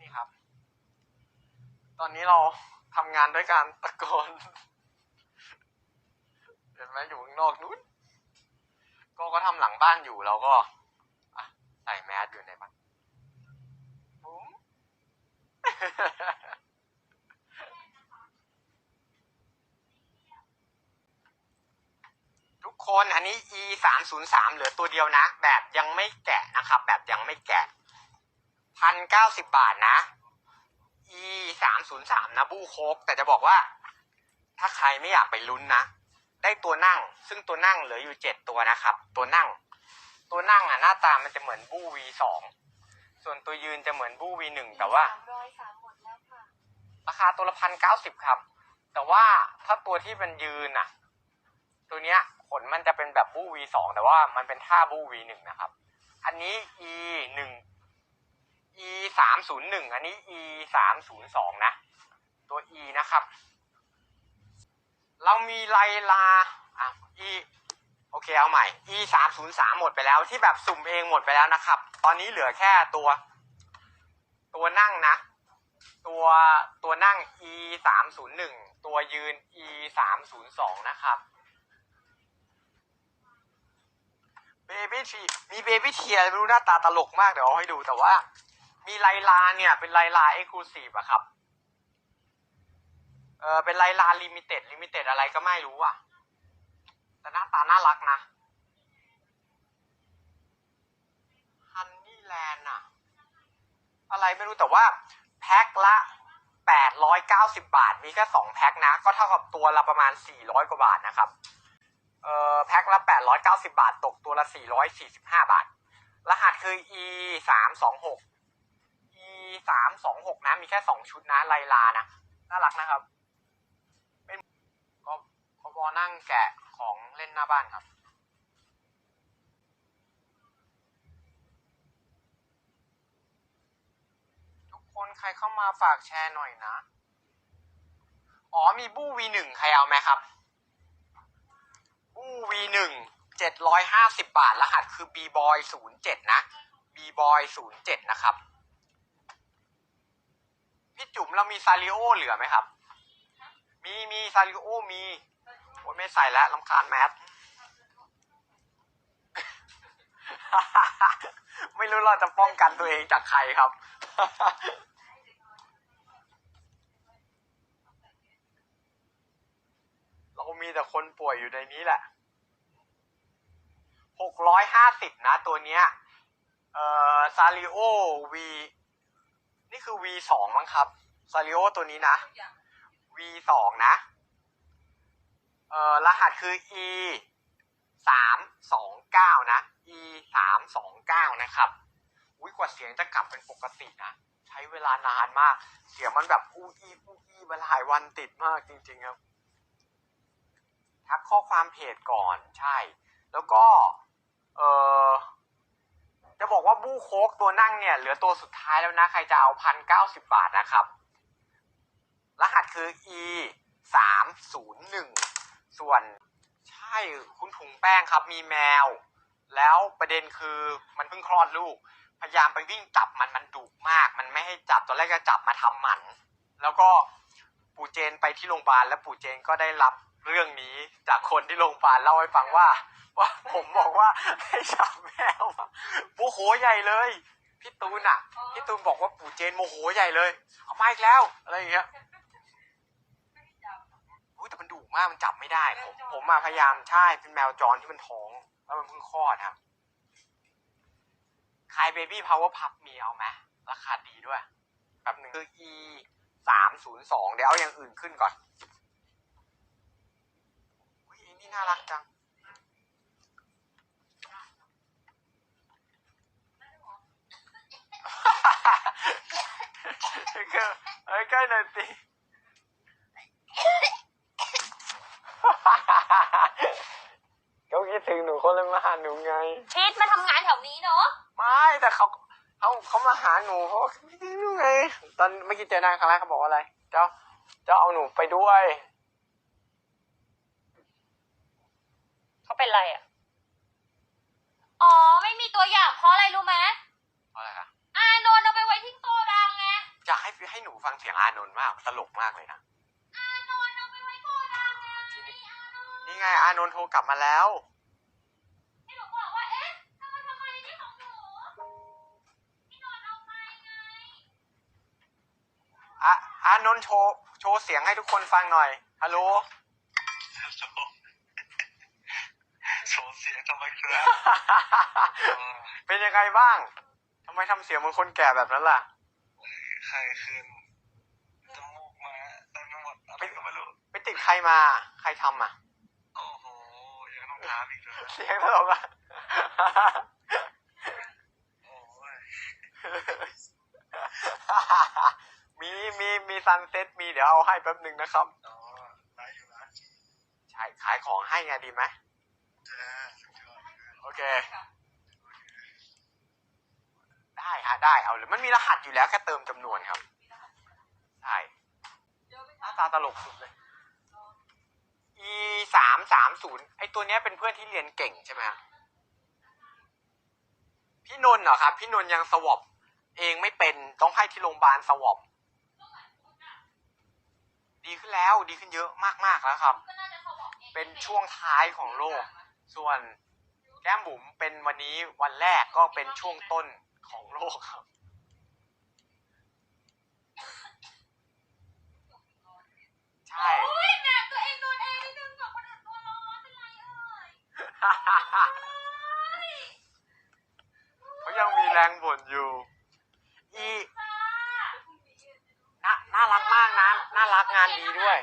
นี่ครับ ตอนนี้เราทำงานด้วยการตะโกนเห็นไหมอยู่ข้างนอกนู้นก็ก็ทำหลังบ้านอยู่เราก็อะใส่แมสอยู่ในบ้านบุ๋มทุกคนอันนี้ e สามศูนย์สามเหลือตัวเดียวนะ แบบยังไม่แกะนะครับ แบบยังไม่แกะ พันเก้าสิบบาทนะ e สามศูนย์สามนะบูโคกแต่จะบอกว่า ถ้าใครไม่อยากไปลุ้นนะ ได้ตัวนั่ง ซึ่งตัวนั่งเหลืออยู่เจ็ดตัวนะครับ ตัวนั่ง ตัวนั่งอะหน้าตามันจะเหมือนบูวีสองส่วนตัวยืนจะเหมือนบูวีหนึ่งแต่ว่า สามร้อยสามหมดแล้วค่ะราคาตัวละพันเก้าสิบครับ แต่ว่าถ้าตัวที่มันยืนอะ ตัวเนี้ยขนมันจะเป็นแบบบูวีสองแต่ว่ามันเป็นท่าบูวีหนึ่งนะครับ อันนี้ e หนึ่ง e สามศูนย์หนึ่งอันนี้ e สามศูนย์สองนะ ตัว e นะครับ เรามีไลลาอะ e โอเคเอาใหม่ e สามศูนย์สามหมดไปแล้วที่แบบสุ่มเองหมดไปแล้วนะครับ ตอนนี้เหลือแค่ตัว ตัวนั่งนะ ตัวตัวนั่ง e สามศูนย์หนึ่งตัวยืน e สามศูนย์สองนะครับเบบี้ทีมีเบบี้เทียไม่รู้หน้าตาตลกมากเดี๋ยวเอาให้ดูแต่ว่า มีไลลาเนี่ย เป็นไลลาเอ็กซ์คลูซีฟอะครับ เออเป็นไลลาลิมิเต็ดลิมิเต็ดอะไรก็ไม่รู้อะแต่หน้าตาน่ารักนะฮันนี่แลนด์อะอะไรไม่รู้แต่ว่า แพ็คละ890บาท มีแค่2แพ็คนะ ก็เท่ากับตัวละประมาณ400กว่าบาทนะครับ เอ่อแพ็คละ890บาท ตกตัวละ445บาท รหัสคือ e 326 e 326นะ มีแค่2ชุดนะไลลานะ น่ารักนะครับ เป็นก็ก็บอนั่งแกะของเล่นหน้าบ้านครับทุกคนใครเข้ามาฝากแชร์หน่อยนะ อ๋อ มีบู้ V1 ใครเอาไหมครับ บู้ V1 เจ็ดร้อยห้าสิบบาท รหัสคือ B boy ศูนย์เจ็ดนะ B boy ศูนย์เจ็ดนะครับ พี่จุ๋มเรามีซาริโอเหลือไหมครับ มีมีซาริโอมี โอ้ยไม่ใส่แล้วลำคาญแมสไม่รู้เราจะป้องกันตัวเองจากใครครับ เรามีแต่คนป่วยอยู่ในนี้แหละ หกร้อยห้าสิบนะตัวเนี้ย เอ่อ ซาริโอวี V สองมั้งครับซาริโอตัวนี้นะ V สองนะ เอ่อ รหัสคือ E สามสองเก้านะ E สามสองเก้านะครับ อุ้ยกว่าเสียงจะกลับเป็นปกตินะ ใช้เวลานานมาก เสียงมันแบบอู้อีอู้อีมาหลายวันติดมากจริงๆครับ ทักข้อความเพจก่อนใช่ แล้วก็ เออ บู้โคกตัวนั่งเนี่ยเหลือตัวสุดท้ายแล้วนะ ใครจะเอาพันเก้าสิบบาทนะครับ รหัสคือ e สามศูนย์หนึ่งส่วนใช่คุณถุงแป้งครับ มีแมว แล้วประเด็นคือมันเพิ่งคลอดลูก พยายามไปวิ่งจับมันมันดุมาก มันไม่ให้จับตอนแรกก็จับมาทำหมัน แล้วก็ปู่เจนไปที่โรงพยาบาลแล้วปู่เจนก็ได้รับเรื่องนี้จากคนที่โรงพยาบาลเล่าให้ฟังว่า ว่าผมบอกว่าให้จับแมวอะโมโหใหญ่เลยพี่ตูนอะพี่ตูนบอกว่าปู่เจนโมโหใหญ่เลย เอามาอีกแล้วอะไรอย่างเงี้ยอุ้ยแต่มันดุมากมันจับไม่ได้ ผมผมมาพยายามใช่เป็นแมวจรที่มันท้องแล้วมันเพิ่งคลอดครับคายเบบี้พาวเวอร์พับมีเอาไหมราคาดีด้วยแบบหนึ่งคือ e สามศูนย์สองเดี๋ยวเอาอย่างอื่นขึ้นก่อนอุ้ยนี่น่ารักจัง ก็เอ้ยใกล้หน่อยสิเขาคิดถึงหนูเขาเลยมาหาหนูไง พีทมาทำงานแถวนี้เนาะไม่แต่เขาเขาเขามาหาหนูเขาก็คิดถึงหนูไง ตอนเมื่อกี้เจอนางครั้งแรกเขาบอกว่าอะไร เจ้า เจ้าเอาหนูไปด้วย เขาเป็นไรอะ อ๋อ ไม่มีตัวอย่างเพราะอะไรรู้ไหม เพราะอะไรคะ งอานนท์มากตลกมากเลยนะอานนท์เอาไปไว้โกดังไงทีนี้อานนท์นี่ไงอานนท์โทรกลับมาแล้วที่หนูบอกว่าเอ๊ะทำไมทำไมนี่ของหนูพี่นนท์เอาไปไงอะอานนท์โชว์โชว์เสียงให้ทุกคนฟังหน่อยฮัลโหลโชว์เสียงทำไมครับเป็นยังไงบ้างทำไมทำเสียงเหมือนคนแก่แบบนั้นล่ะใครขึ้นจมูกมาเต็มไปหมดอะไรก็ไม่รู้ ไป ติดใครมา ใครทำอะ โอ้โหยังต้องถามอีกเลยเสียงตลกอะ โอ้ยมีมีมีซันเซ็ตมีเดี๋ยวเอาให้แป๊บหนึ่งนะครับ อ๋อได้อยู่นะใช่ ขายของให้ไงดีไหมจ้าสุดยอดเลยโอเค ได้ฮะได้เอาเลยมันมีรหัสอยู่แล้วแค่เติมจำนวนครับ ใช่ หน้าตาตลกสุดเลย e สามสามศูนย์ไอตัวเนี้ยเป็นเพื่อนที่เรียนเก่งใช่ไหมพี่นนท์เหรอครับ พี่นนท์ยังสวอปเองไม่เป็นต้องให้ที่โรงพยาบาลสวอปดีขึ้นแล้วดีขึ้นเยอะมากๆแล้วครับ เป็นช่วงท้ายของโลกส่วนแก้มบุ๋มเป็นวันนี้วันแรกก็เป็นช่วงต้นของโลกครับ ใช่ โอ้ยแม่ตัวเองโดนเองนิดนึงบอกคนอื่นตัวร้อนเป็นไรเอ่ยเฮ้ย เขายั งมีแรงบ่นอยู่ อีน่าน่ารักมากนะ น่ารักงานดีด้วย